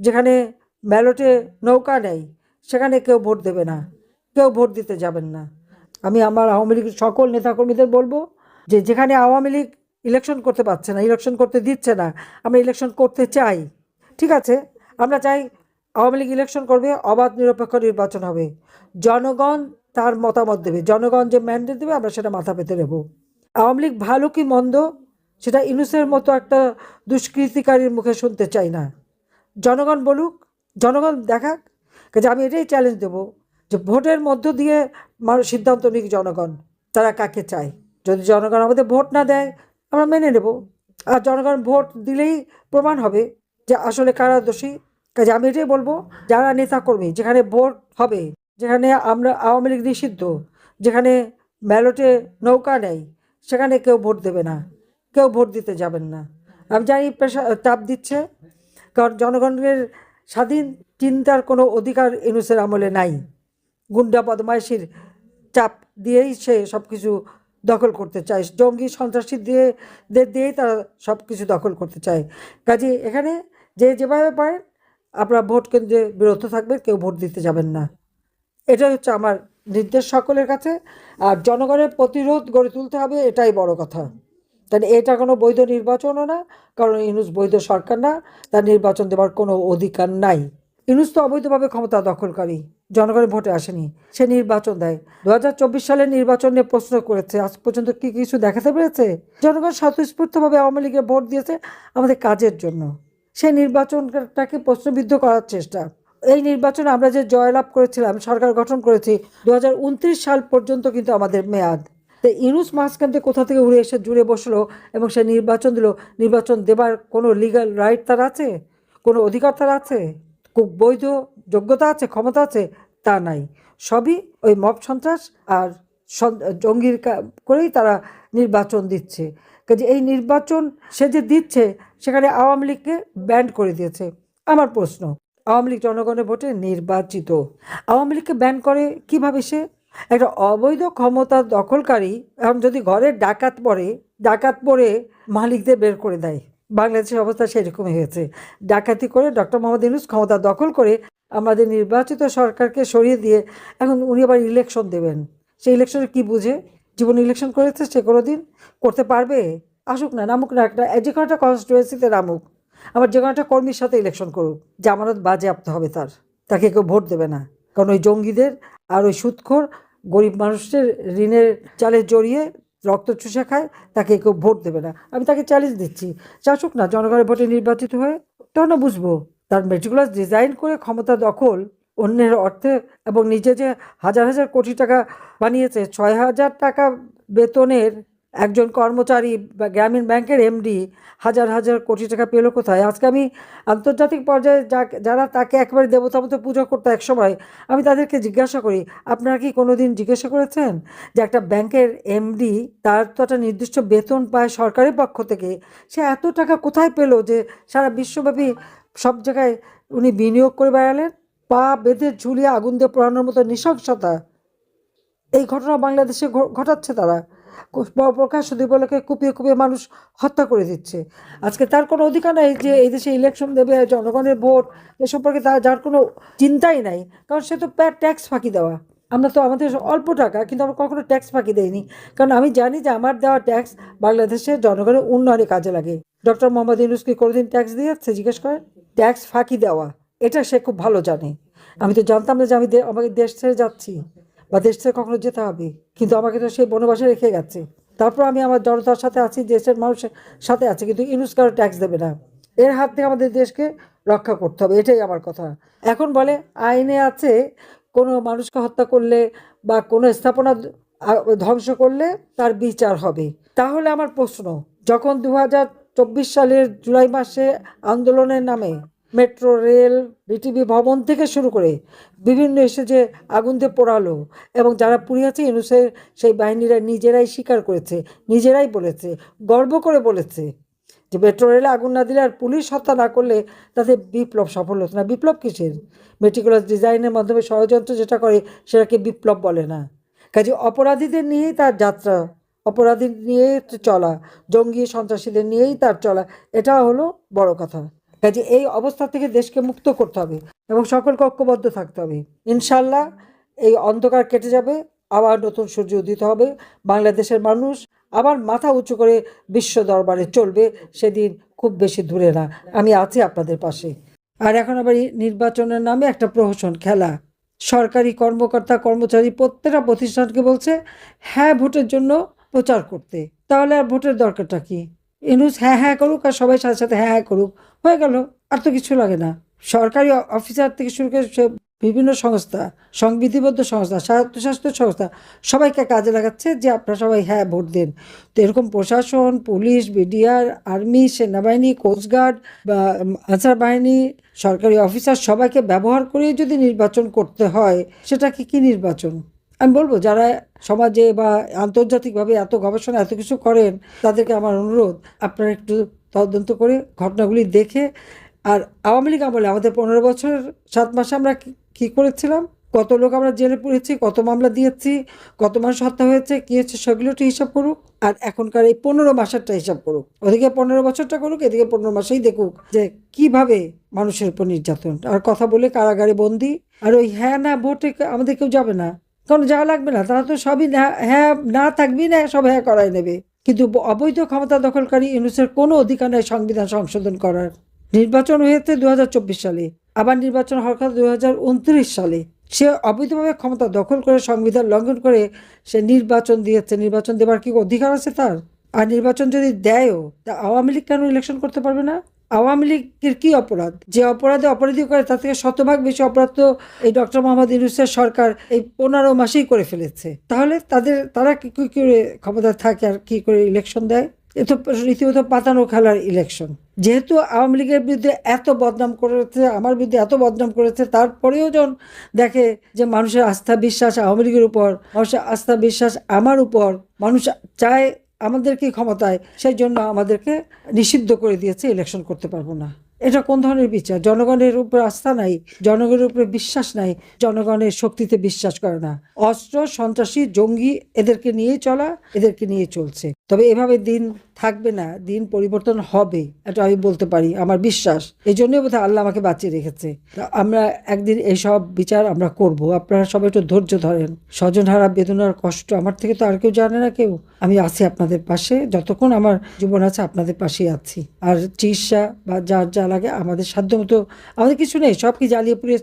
যেখানে ব্যালটে নৌকা নেই, সেখানে কেউ ভোট দেবে না, কেউ ভোট দিতে যাবেন না। আমি আমার আওয়ামী লীগের সকল নেতাকর্মীদের বলব যে যেখানে আওয়ামী লীগ ইলেকশন করতে পারছে না ইলেকশন করতে দিচ্ছে না, আমরা ইলেকশন করতে চাই, ঠিক আছে? আমরা চাই আওয়ামী লীগ ইলেকশন করবে, অবাধ নিরপেক্ষ নির্বাচন হবে। জনগণ তার মতামত দেবে, জনগণ যে ম্যান্ডেট দেবে, আমরা সেটা মাথা পেতে নেব। আওয়ামী লীগ ভালো কি মন্দ, সেটা ইনুসের মতো একটা দুষ্কৃতিকারীর মুখে শুনতে চাই না। জনগণ বলুক, জনগণ দেখাক কাজে আমি এটাই চ্যালেঞ্জ দেবো যে ভোটের মধ্য দিয়ে মানুষ সিদ্ধান্ত নিক জনগণ, তারা কাকে চায়। যদি জনগণ আমাদের ভোট না দেয়, আমরা মেনে নেব। আর জনগণ ভোট দিলেই প্রমাণ হবে যে আসলে কারা দোষী। কাজে আমি এটাই বলব, যারা নেতাকর্মী যেখানে ভোট হবে, যেখানে আমরা আওয়ামী লীগ নিষিদ্ধ, যেখানে ব্যালটে নৌকা নেই, সেখানে কেউ ভোট দেবে না, কেউ ভোট দিতে যাবেন না। আমি জানি প্রেশার তাপ দিচ্ছে জনগণের স্বাধীন চিন্তার কোনো অধিকার ইনুসের আমলে নাই। গুন্ডা বদমাইশির চাপ দিয়েই সে সব কিছু দখল করতে চায়। জঙ্গি সন্ত্রাসী দিয়ে দিয়েই তারা সব কিছু দখল করতে চায়। কাজে এখানে যে যেভাবে পারেন, আপনারা ভোট কেন্দ্রে বিরত থাকবেন, কেউ ভোট দিতে যাবেন না। এটাই হচ্ছে আমার নির্দেশ সকলের কাছে। আর জনগণের প্রতিরোধ গড়ে তুলতে হবে, এটাই বড় কথা। তাই এটা কোনো বৈধ নির্বাচনও না, কারণ ইনুস বৈধ সরকার না, তার নির্বাচন দেওয়ার কোনো অধিকার নাই। ইনুস তো অবৈধভাবে ক্ষমতা দখলকারী জনগণের ভোটে আসেনি, সে নির্বাচন দেয়। দু হাজার চব্বিশ সালের নির্বাচন নিয়ে প্রশ্ন করেছে, আজ পর্যন্ত কি কিছু দেখাতে পেরেছে? জনগণ স্বতঃস্ফূর্তভাবে আওয়ামী লীগের ভোট দিয়েছে আমাদের কাজের জন্য। সেই নির্বাচনটাকে প্রশ্নবিদ্ধ করার চেষ্টা। এই নির্বাচনে আমরা যে জয়লাভ করেছিলাম, সরকার গঠন করেছি দু হাজার উনত্রিশ সাল পর্যন্ত কিন্তু আমাদের মেয়াদ। তো ইনুস মাঝখান থেকে কোথা থেকে উড়ে এসে জুড়ে বসল এবং সে নির্বাচন দিল? নির্বাচন দেবার কোনো লিগ্যাল রাইট তার আছে? কোনো অধিকার তার আছে? খুব বৈধ যোগ্যতা আছে? ক্ষমতা আছে? তা নাই। সবই ওই মব সন্ত্রাস আর জঙ্গির করেই তারা নির্বাচন দিচ্ছে। কাজে এই নির্বাচন সে যে দিচ্ছে, সেখানে আওয়ামী লীগকে ব্যান্ড করে দিয়েছে। আমার প্রশ্ন, আওয়ামী লীগ জনগণের ভোটে নির্বাচিত আওয়ামী লীগকে ব্যান করে কীভাবে সে একটা অবৈধ ক্ষমতা দখলকারী এখন যদি ঘরে ডাকাত পড়ে ডাকাত পড়ে মালিকদের বের করে দেয়। বাংলাদেশের অবস্থা সেরকমই হয়েছে। ডাকাতি করে ডক্টর মোহাম্মদ ইউনুস ক্ষমতা দখল করে আমাদের নির্বাচিত সরকারকে সরিয়ে দিয়ে এখন উনি আবার ইলেকশন দেবেন। সেই ইলেকশনে কি বুঝে? জীবন ইলেকশন করেছে সে কোনো দিন করতে পারবে? আসুক না, নামুক না, একটা যে কোনো একটা কনস্টিটুয়েন্সিতে নামুক। আবার যে কোনো একটা কর্মীর সাথে ইলেকশন করুক। জামানত বাজেয়াপ্ত হবে তার। তাকে কেউ ভোট দেবে না। কারণ ওই জঙ্গিদের আর ওই সুৎখোর গরিব মানুষের ঋণের চালে জড়িয়ে রক্ত চুষে খায়, তাকে কেউ ভোট দেবে না। আমি তাকে চ্যালেঞ্জ দিচ্ছি। শাসক না, জনগণের ভোটে নির্বাচিত হয়ে তখন বুঝব তার মেট্রিকুলার ডিজাইন করে ক্ষমতা দখল অন্যের অর্থে এবং নিজে যে হাজার হাজার কোটি টাকা বানিয়েছে, ছয় হাজার টাকা বেতনের একজন কর্মচারী বা গ্রামীণ ব্যাংকের এমডি হাজার হাজার কোটি টাকা পেল কোথায়? আজকে আমি আন্তর্জাতিক পর্যায়ে যারা তাকে একেবারে দেবতা মতো পুজো করতো একসময়, আমি তাদেরকে জিজ্ঞাসা করি, আপনারা কি কোনো দিন জিজ্ঞাসা করেছেন যে একটা ব্যাংকের এমডি তার তো একটা নির্দিষ্ট বেতন পায় সরকারের পক্ষ থেকে? সে এত টাকা কোথায় পেল যে সারা বিশ্বব্যাপী সব জায়গায় উনি বিনিয়োগ করে বেড়ালেন? পা বেঁধে ঝুলিয়ে আগুন দিয়ে পোড়ানোর মতো নৃশংসতা। এই ঘটনা বাংলাদেশে ঘটাচ্ছে তারা। প্রকাশ্য দিবলকে কুপিয়ে কুপিয়ে মানুষ হত্যা করে দিচ্ছে। আজকে তার কোনো অধিকার নাই যে এই দেশে ইলেকশন দেবে, জনগণের ভোট, এ সম্পর্কে তার যার কোনো চিন্তাই নাই, কারণ সে তো ট্যাক্স ফাঁকি দেওয়া। আমরা তো আমাদের অল্প টাকা, কিন্তু আমরা কখনো ট্যাক্স ফাঁকি দেয়নি কারণ আমি জানি যে আমার দেওয়া ট্যাক্স বাংলাদেশের জনগণের উন্নয়নে কাজে লাগে। ডক্টর মোহাম্মদ ইউনুস কি কোনোদিন ট্যাক্স দিয়ে যাচ্ছে জিজ্ঞেস করেন? ট্যাক্স ফাঁকি দেওয়া, এটা সে খুব ভালো জানে। আমি তো জানতাম না যে আমি আমাকে দেশ ছেড়ে যাচ্ছি। বা দেশ ছেড়ে কখনো যেতে হবে। কিন্তু আমাকে তো সেই বনবাসে রেখে গেছে। তারপর আমি আমার জনতার সাথে আছি, দেশের মানুষের সাথে আছি, কিন্তু ইউনুস কারও ট্যাক্স দেবে না। এর হাত থেকে আমাদের দেশকে রক্ষা করতে হবে, এটাই আমার কথা। এখন বলে, আইনে আছে, কোনো মানুষকে হত্যা করলে বা কোনো স্থাপনা ধ্বংস করলে তার বিচার হবে। তাহলে আমার প্রশ্ন, যখন দু হাজার চব্বিশ সালের জুলাই মাসে আন্দোলনের নামে মেট্রো, রেল, বিটিভি ভবন থেকে শুরু করে বিভিন্ন এসে যে আগুন দিয়ে পোড়ালো এবং যারা পুড়িয়েছে ইনুসের সেই বাহিনীরা নিজেরাই স্বীকার করেছে, নিজেরাই বলেছে, গর্ব করে বলেছে যে মেট্রো, রেলে আগুন না দিলে আর পুলিশ হত্যা না করলে তাতে বিপ্লব সফল হতো না। বিপ্লব কিসের? মেটিকুলাস ডিজাইনের মাধ্যমে ষড়যন্ত্র যেটা করে, সেটাকে বিপ্লব বলে না। কাজে অপরাধীদের নিয়েই তার যাত্রা অপরাধী নিয়ে চলা, জঙ্গি সন্ত্রাসীদের নিয়েই তার চলা, এটা হলো বড় কথা। কাজে এই অবস্থা থেকে দেশকে মুক্ত করতে হবে এবং সকলকে ঐক্যবদ্ধ থাকতে হবে। ইনশাল্লাহ এই অন্ধকার কেটে যাবে, আবার নতুন সূর্য উদিত হবে, বাংলাদেশের মানুষ আবার মাথা উঁচু করে বিশ্ব দরবারে চলবে, সেদিন খুব বেশি দূরে না। আমি আছি আপনাদের পাশে। আর এখন আবার নির্বাচনের নামে একটা প্রহসন খেলা। সরকারি কর্মকর্তা, কর্মচারী প্রত্যেকটা প্রতিষ্ঠানকে বলছে হ্যাঁ ভোটের জন্য প্রচার করতে। তাহলে আর ভোটের দরকারটা কি? ইনুস হ্যাঁ হ্যাঁ করুক আর সবাই সাথে সাথে হ্যাঁ হ্যাঁ করুক। হয়ে গেল, আর তো কিছু লাগে না। সরকারি অফিসার থেকে শুরু করে বিভিন্ন সংস্থা, সংবিধিবদ্ধ সংস্থা, স্বায়ত্তশাসিত সংস্থা, সবাইকে কাজে লাগাচ্ছে যে আপনারা সবাই হ্যাঁ ভোট দেন। তো এরকম প্রশাসন, পুলিশ, বিডিআর, আর্মি, সেনাবাহিনী কোস্টগার্ড বা আনসার বাহিনী, সরকারি অফিসার সবাইকে ব্যবহার করে যদি নির্বাচন করতে হয় সেটা কি কি নির্বাচন? আমি বলব, যারা সমাজে বা আন্তর্জাতিকভাবে এত গবেষণা, এত কিছু করেন, তাদেরকে আমার অনুরোধ, আপনারা একটু তদন্ত করে ঘটনাগুলি দেখে, আর আওয়ামী লীগ আমলে আমাদের পনেরো বছর, সাত মাসে আমরা কি- করেছিলাম? কত লোক আমরা জেলে পড়েছি, কত মামলা দিয়েছি, কত মানুষ হত্যা হয়েছে, কী হচ্ছে সেগুলো একটু হিসাব করুক, আর এখনকার এই পনেরো মাসেরটা হিসাব করুক। ওদিকে পনেরো বছরটা করুক, এদিকে পনেরো মাসেই দেখুক যে কীভাবে মানুষের উপর নির্যাতন। আর কথা বলে কারাগারে বন্দি, আর ওই হ্যাঁ না, ভোটে আমাদের কেউ যাবে না। কারণ যাওয়া লাগবে না। তারা তো সবই না- হ্যাঁ না থাকবি না, সব হ্যাঁ করাই নেবে। কিন্তু অবৈধ ক্ষমতা দখলকারী ইউনুসের কোনো অধিকার নেই সংবিধান সংশোধন করার। নির্বাচন হয়েছে দু হাজার চব্বিশ সালে। আবার নির্বাচন হওয়ার কথা দু হাজার উনত্রিশ সালে। সে অবৈধভাবে ক্ষমতা দখল করে সংবিধান লঙ্ঘন করে সে নির্বাচন দিয়েছে। নির্বাচন দেবার কি অধিকার আছে তার? আর নির্বাচন যদি দেয়ও, তা আওয়ামী লীগ কেন ইলেকশন করতে পারবে না? আওয়ামী লীগের কি অপরাধ? যে অপরাধে অপরাধী করে, তার থেকে শতভাগ বেশি অপরাধ তো এই ডক্টর মোহাম্মদ ইউনুসের সরকার এই পনেরো মাসেই করে ফেলেছে। তাহলে তাদের, তারা কি কি করে ক্ষমতা থাকে আর কি করে ইলেকশন দেয়? এ তো রীতিমতো পাতানো খেলার ইলেকশন যেহেতু আওয়ামী লীগের বিরুদ্ধে এত বদনাম করেছে, আমার বিরুদ্ধে এত বদনাম করেছে, তারপরেও যখন দেখে যে মানুষের আস্থা বিশ্বাস আওয়ামী লীগের উপর, মানুষের আস্থা বিশ্বাস আমার উপর, মানুষ চায় আমাদেরকে ক্ষমতায় সেই জন্য আমাদেরকে নিষিদ্ধ করে দিয়েছে ইলেকশন করতে পারব না। এটা কোন ধরনের বিচার? জনগণের উপর আস্থা নাই, জনগণের উপরে বিশ্বাস নাই, জনগণের শক্তিতে বিশ্বাস করে না। অস্ত্র, সন্ত্রাসী, জঙ্গি, এদেরকে নিয়ে চলা, এদেরকে নিয়ে চলছে। তবে এভাবে দিন থাকবে না, দিন পরিবর্তন হবে, এটা আমি বলতে পারি, আমার বিশ্বাস। এই জন্যই বোধহয় আল্লাহ আমাকে বাঁচিয়ে রেখেছে। আমরা একদিন এইসব বিচার আমরা করব। আপনারা সবাই একটু ধৈর্য ধরেন। স্বজনহারা বেদনার কষ্ট আমার থেকে তো আর কেউ জানে না কেউ। আমি আছি আপনাদের পাশে, যতক্ষণ আমার জীবন আছে আপনাদের পাশেই আছি। আর চিকিৎসা বা যার যা লাগে আমাদের সাধ্য মতো আমাদের কিছু নেই, সব কি জ্বালিয়ে পুড়িয়ে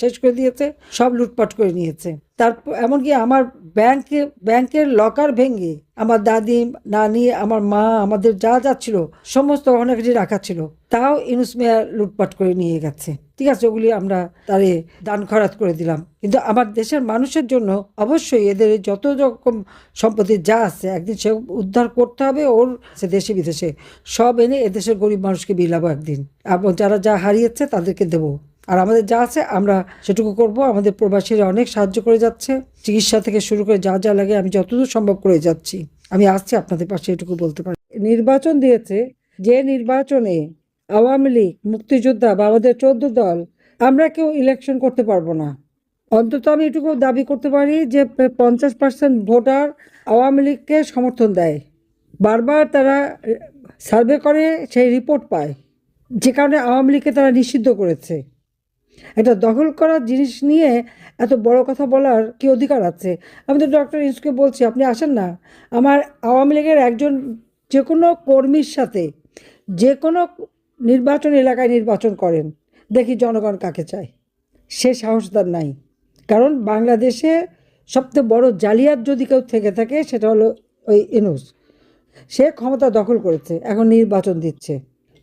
শেষ করে দিয়েছে, সব লুটপাট করে নিয়েছে। তারপর, এমনকি আমার ব্যাংকে, ব্যাংকের লকার ভেঙে আমার দাদি, নানি, আমার মা, আমাদের যা যা ছিল, সমস্ত অনেক রাখা ছিল, তাও ইনুস মেয়া লুটপাট করে নিয়ে গেছে। ঠিক আছে, ওগুলি আমরা তারে দান খরাত করে দিলাম। কিন্তু আমার দেশের মানুষের জন্য অবশ্যই এদের যত রকম সম্পত্তি যা আছে, একদিন সে উদ্ধার করতে হবে, ওর সে দেশে, বিদেশে সব এনে এদেশের গরিব মানুষকে বিলাবো একদিন। এবং যারা যা হারিয়েছে তাদেরকে দেবো। আর আমাদের যা আছে আমরা সেটুকু করব। আমাদের প্রবাসীরা অনেক সাহায্য করে যাচ্ছে। চিকিৎসা থেকে শুরু করে যা যা লাগে আমি যতদূর সম্ভব করে যাচ্ছি। আমি আসছি আপনাদের পাশে এটুকু বলতে পারি। নির্বাচন দিয়েছে। যে নির্বাচনে আওয়ামী লীগ, মুক্তিযোদ্ধা বা আমাদের চোদ্দ দল, আমরা কেউ ইলেকশন করতে পারব না। অন্তত আমি এটুকু দাবি করতে পারি যে, পঞ্চাশ পার্সেন্ট ভোটার আওয়ামী লীগকে সমর্থন দেয়। বারবার তারা সার্ভে করে, সেই রিপোর্ট পায়, যে কারণে আওয়ামী লীগকে তারা নিষিদ্ধ করেছে। এটা দখল করার জিনিস নিয়ে এত বড় কথা বলার কি অধিকার আছে? আমি তো ডক্টর ইউসকে বলছি, আপনি আসেন না। আমার আওয়ামী লীগের একজন যে কোনো কর্মীর সাথে, যে কোনো নির্বাচন এলাকায় নির্বাচন করেন। দেখি জনগণ কাকে চায়। সে সাহস তার নাই। কারণ বাংলাদেশে সবচেয়ে বড় জালিয়াত যদি কেউ থেকে থাকে, সেটা হলো ওই ইনুস। সে ক্ষমতা দখল করেছে, এখন নির্বাচন দিচ্ছে।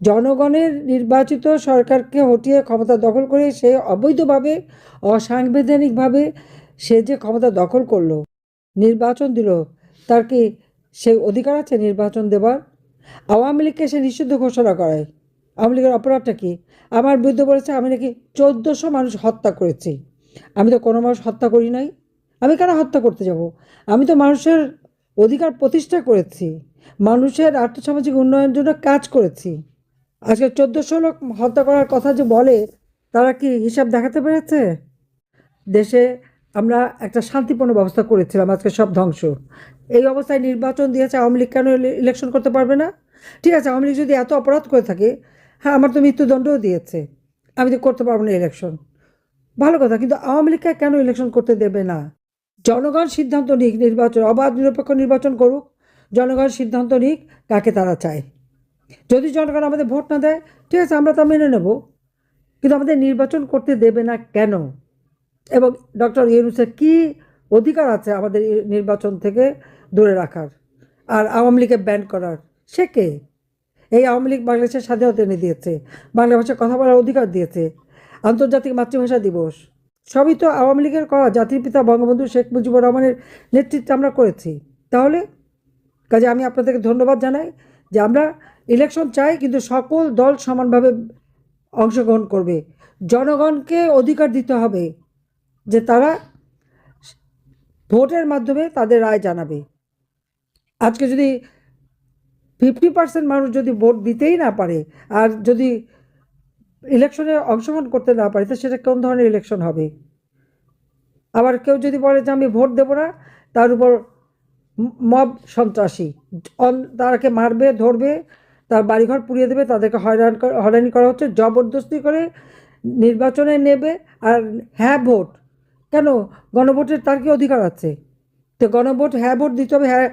জনগণের নির্বাচিত সরকারকে হটিয়ে ক্ষমতা দখল করে সে অবৈধভাবে, অসাংবিধানিকভাবে সে যে ক্ষমতা দখল করল, নির্বাচন দিল, তার কি সে অধিকার আছে নির্বাচন দেবার? আওয়ামী লীগকে সে নিষিদ্ধ ঘোষণা করায়। আওয়ামী লীগের অপরাধটা কি? আমার বিরুদ্ধে বলেছে, আমি নাকি চোদ্দোশো মানুষ হত্যা করেছি। আমি তো কোনো মানুষ হত্যা করি নাই। আমি কেন হত্যা করতে যাব? আমি তো মানুষের অধিকার প্রতিষ্ঠা করেছি। মানুষের আর্থসামাজিক উন্নয়নের জন্য কাজ করেছি। আজকে চোদ্দোশো লোক হত্যা করার কথা যে বলে, তারা কি হিসাব দেখাতে পেরেছে? দেশে আমরা একটা শান্তিপূর্ণ ব্যবস্থা করেছিলাম, আজকে সব ধ্বংস। এই অবস্থায় নির্বাচন দিয়েছে আওয়ামী লীগ কেন ইলেকশন করতে পারবে না? ঠিক আছে, আওয়ামী লীগ যদি এত অপরাধ করে থাকে হ্যাঁ আমার তো মৃত্যুদণ্ডও দিয়েছে। আমি তো করতে পারব না ইলেকশন ভালো কথা, কিন্তু আওয়ামী লীগকে কেন ইলেকশন করতে দেবে না? জনগণ সিদ্ধান্ত নিক, নির্বাচন, অবাধ, নিরপেক্ষ নির্বাচন করুক। জনগণ সিদ্ধান্ত নিক কাকে তারা চায়। যদি জনগণ আমাদের ভোট না দেয়, ঠিক আছে, আমরা তা মেনে নেব। কিন্তু আমাদের নির্বাচন করতে দেবে না কেন? এবং ডক্টর ইউনুসের কী অধিকার আছে আমাদের নির্বাচন থেকে দূরে রাখার? আর আওয়ামী লীগকে ব্যান করার? সে কে? এই আওয়ামী লীগ বাংলাদেশের স্বাধীনতা এনে দিয়েছে। বাংলা ভাষায় কথা বলার অধিকার দিয়েছে। আন্তর্জাতিক মাতৃভাষা দিবস। সবই তো আওয়ামী লীগের করা। জাতির পিতা বঙ্গবন্ধু শেখ মুজিবুর রহমানের নেতৃত্বে আমরা করেছি। তাহলে? কাজে আমি আপনাদেরকে ধন্যবাদ জানাই যে আমরা ইলেকশন চাই, কিন্তু সকল দল সমানভাবে অংশগ্রহণ করবে। জনগণকে অধিকার দিতে হবে যে তারা ভোটের মাধ্যমে তাদের রায় জানাবে। আজকে যদি ফিফটি পার্সেন্ট মানুষ যদি ভোট দিতেই না পারে আর যদি ইলেকশনে অংশগ্রহণ করতে না পারে, তো সেটা কোন ধরনের ইলেকশন হবে? আবার কেউ যদি বলে যে আমি ভোট দেবো না, তার উপর মব সন্ত্রাসী। তারাকে মারবে, ধরবে, তার বাড়িঘর পুড়িয়ে দেবে, তাদেরকে হয়রান হয়রানি করা হচ্ছে, জবরদস্তি করে নির্বাচনে নেবে আর হ্যাঁ ভোট। কেন? গণভোটের তার কি অধিকার আছে? তো গণভোট হ্যাঁ ভোট দিতে হবে হ্যাঁ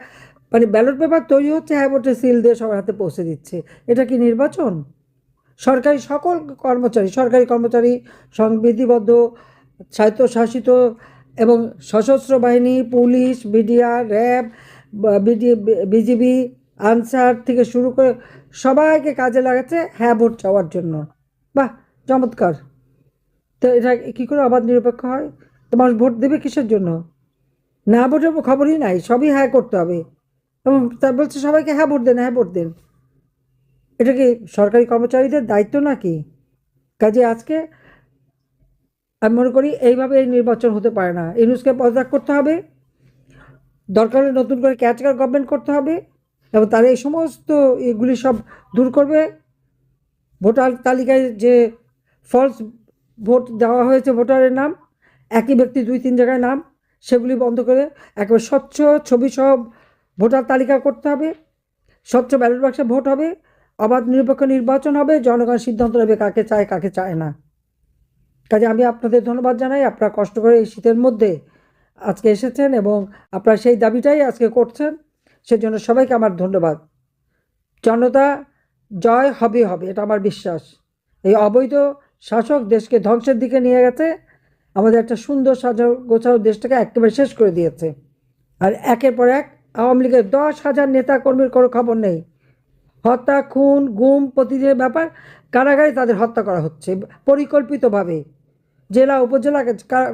মানে ব্যালট পেপার তৈরি হচ্ছে হ্যাঁ ভোটের সিল দিয়ে সবার হাতে পৌঁছে দিচ্ছে। এটা কি নির্বাচন? সরকারি সকল কর্মচারী, সরকারি কর্মচারী সংবিধিবদ্ধ, স্বায়ত্তশাসিত এবং সশস্ত্র বাহিনী, police BDR RAB BD, BGB, Ansar থেকে শুরু করে সবাইকে কাজে লাগাচ্ছে হ্যাঁ ভোট চাওয়ার জন্য। বাহ, চমৎকার। তো এটা কী করে অবাধ নিরপেক্ষ হয়? তো মানুষ ভোট দেবে কিসের জন্য? না ভোটের খবরই নাই, সবই হ্যাঁ করতে হবে। এবং তার বলছে সবাইকে হ্যাঁ ভোট দেন হ্যাঁ ভোট দেন। এটা কি সরকারি কর্মচারীদের দায়িত্ব নাকি? কাজে আজকে আমি মনে করি এইভাবে এই নির্বাচন হতে পারে না। ইউনুসকে পদত্যাগ করতে হবে, দরকার হলে নতুন করে ক্যাচকার গভর্নমেন্ট করতে হবে এবং তারা এই সমস্ত এগুলি সব দূর করবে। ভোটার তালিকায় যে ফলস ভোট দেওয়া হয়েছে ভোটারের নাম, একই ব্যক্তি দুই তিন জায়গায় নাম, সেগুলি বন্ধ করে একেবারে স্বচ্ছ ছবি সব ভোটার তালিকা করতে হবে, স্বচ্ছ ব্যালট বাক্সে ভোট হবে, অবাধ নিরপেক্ষ নির্বাচন হবে, জনগণ সিদ্ধান্ত নেবে কাকে চায় কাকে চায় না। কাজে আমি আপনাদের ধন্যবাদ জানাই, আপনারা কষ্ট করে এই শীতের মধ্যে আজকে এসেছেন এবং আপনারা সেই দাবিটাই আজকে করছেন, সেজন্য সবাইকে আমার ধন্যবাদ। জনতা, জয় হবে হবে, এটা আমার বিশ্বাস। এই অবৈধ শাসক দেশকে ধ্বংসের দিকে নিয়ে গেছে, আমাদের একটা সুন্দর সাজা গোছানো দেশটাকে একেবারে শেষ করে দিয়েছে। আর একের পর এক আওয়ামী লীগের দশ হাজার নেতা কর্মীর কোনো খবর নেই। হত্যা, খুন, গুম প্রতিদিনের ব্যাপার, কারাগারে তাদের হত্যা করা হচ্ছে, পরিকল্পিতভাবে। জেলা, উপজেলা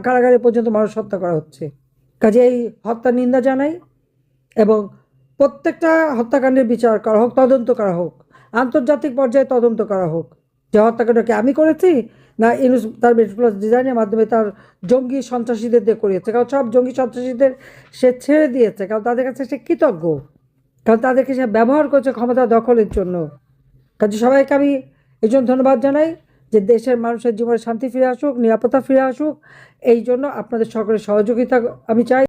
কারাগারে পর্যন্ত মানুষ হত্যা করা হচ্ছে। কাজে এই হত্যার নিন্দা জানাই এবং প্রত্যেকটা হত্যাকাণ্ডের বিচার করা হোক, তদন্ত করা হোক, আন্তর্জাতিক পর্যায়ে তদন্ত করা হোক। যে হত্যাকাণ্ডকে আমি করেছি না ইউনুস তার মেট্রোপ্লাস ডিজাইনের মাধ্যমে তার জঙ্গি সন্ত্রাসীদের দিয়ে করিয়েছে। কারণ সব জঙ্গি সন্ত্রাসীদের সে ছেড়ে দিয়েছে। কারণ তাদের কাছে সে কৃতজ্ঞ। কারণ তাদেরকে সে ব্যবহার করছে ক্ষমতা দখলের জন্য। কাজে সবাইকে আমি এই জন্য ধন্যবাদ জানাই যে দেশের মানুষের জীবনে শান্তি ফিরে আসুক, নিরাপত্তা ফিরে আসুক। এই জন্য আপনাদের সকলের সহযোগিতা আমি চাই।